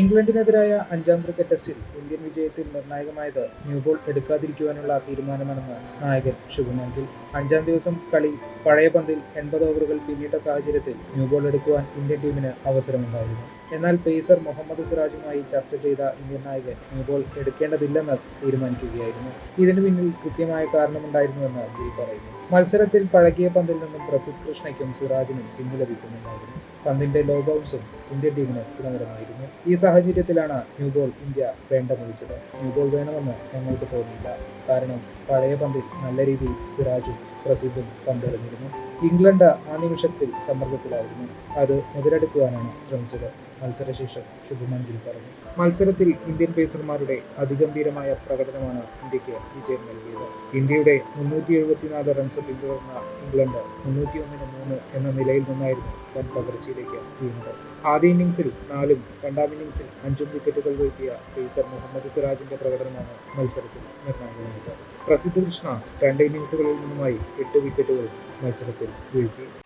ഇംഗ്ലണ്ടിനെതിരായ അഞ്ചാം ക്രിക്കറ്റ് ടെസ്റ്റിൽ ഇന്ത്യൻ വിജയത്തിൽ നിർണായകമായത് ന്യൂ ബോൾ എടുക്കാതിരിക്കുവാനുള്ള തീരുമാനമാണെന്ന് നായകൻ ശുഭമാൻ ഗിൽ അഞ്ചാം ദിവസം കളി പഴയ പന്തിൽ എൺപത് ഓവറുകൾ പിന്നിട്ട സാഹചര്യത്തിൽ ന്യൂ ബോൾ എടുക്കുവാൻ ഇന്ത്യൻ ടീമിന് അവസരമുണ്ടായിരുന്നു. എന്നാൽ പേസർ മുഹമ്മദ് സിറാജുമായി ചർച്ച ചെയ്ത ഇന്ത്യൻ നായകൻ ന്യൂ ബോൾ എടുക്കേണ്ടതില്ലെന്ന് തീരുമാനിക്കുകയായിരുന്നു. ഇതിനു പിന്നിൽ കൃത്യമായ കാരണമുണ്ടായിരുന്നുവെന്ന് ഗിൽ പറയുന്നു. മത്സരത്തിൽ പഴകിയ പന്തിൽ നിന്നും പ്രസിദ്ധ് കൃഷ്ണയ്ക്കും സിറാജിനും സിംഗ് ലഭിക്കുന്നുണ്ടായിരുന്നു. പന്തിന്റെ ലോ ബൗൺസും ഇന്ത്യൻ ടീമിന് ഗുണകരമായിരുന്നു. ഈ സാഹചര്യത്തിലാണ് ന്യൂ ബോൾ ഇന്ത്യ വേണ്ടെന്ന് വിളിച്ചത് ന്യൂ ബോൾ വേണമെന്ന് ഞങ്ങൾക്ക് തോന്നിയില്ല. കാരണം പഴയ പന്തിൽ നല്ല രീതിയിൽ സിറാജും പ്രസിദ്ധും പന്തെറിഞ്ഞിരുന്നു. ഇംഗ്ലണ്ട് ആ നിമിഷത്തിൽ സമ്മർദ്ദത്തിലായിരുന്നു. അത് മുതലെടുക്കുവാനാണ് ശ്രമിച്ചത്. മത്സരശേഷം ശുഭമൻ ഗിൽ പറഞ്ഞു മത്സരത്തിൽ ഇന്ത്യൻ പേസർമാരുടെ അതിഗംഭീരമായ പ്രകടനമാണ് ഇന്ത്യയ്ക്ക് വിജയം നൽകിയത്. ഇന്ത്യയുടെ മുന്നൂറ്റി എഴുപത്തിനാല് റൺസ് പിന്തുടർന്ന ഇംഗ്ലണ്ട് മുന്നൂറ്റി ഒന്നിന് മൂന്ന് എന്ന നിലയിൽ നിന്നായിരുന്നു വൻ തകർച്ചയിലേക്ക് വീണത്. ആദ്യ ഇന്നിംഗ്സിൽ നാലും രണ്ടാം ഇന്നിംഗ്സിൽ അഞ്ചും വിക്കറ്റുകൾ വീഴ്ത്തിയ പേസർ മുഹമ്മദ് സിറാജിന്റെ പ്രകടനമാണ് മത്സരത്തിൽ നിർണായകമായത്. പ്രസിദ്ധ കൃഷ്ണ രണ്ട് ഇന്നിംഗ്സുകളിൽ നിന്നുമായി എട്ട് വിക്കറ്റുകൾ മത്സരത്തിൽ വീഴ്ത്തി.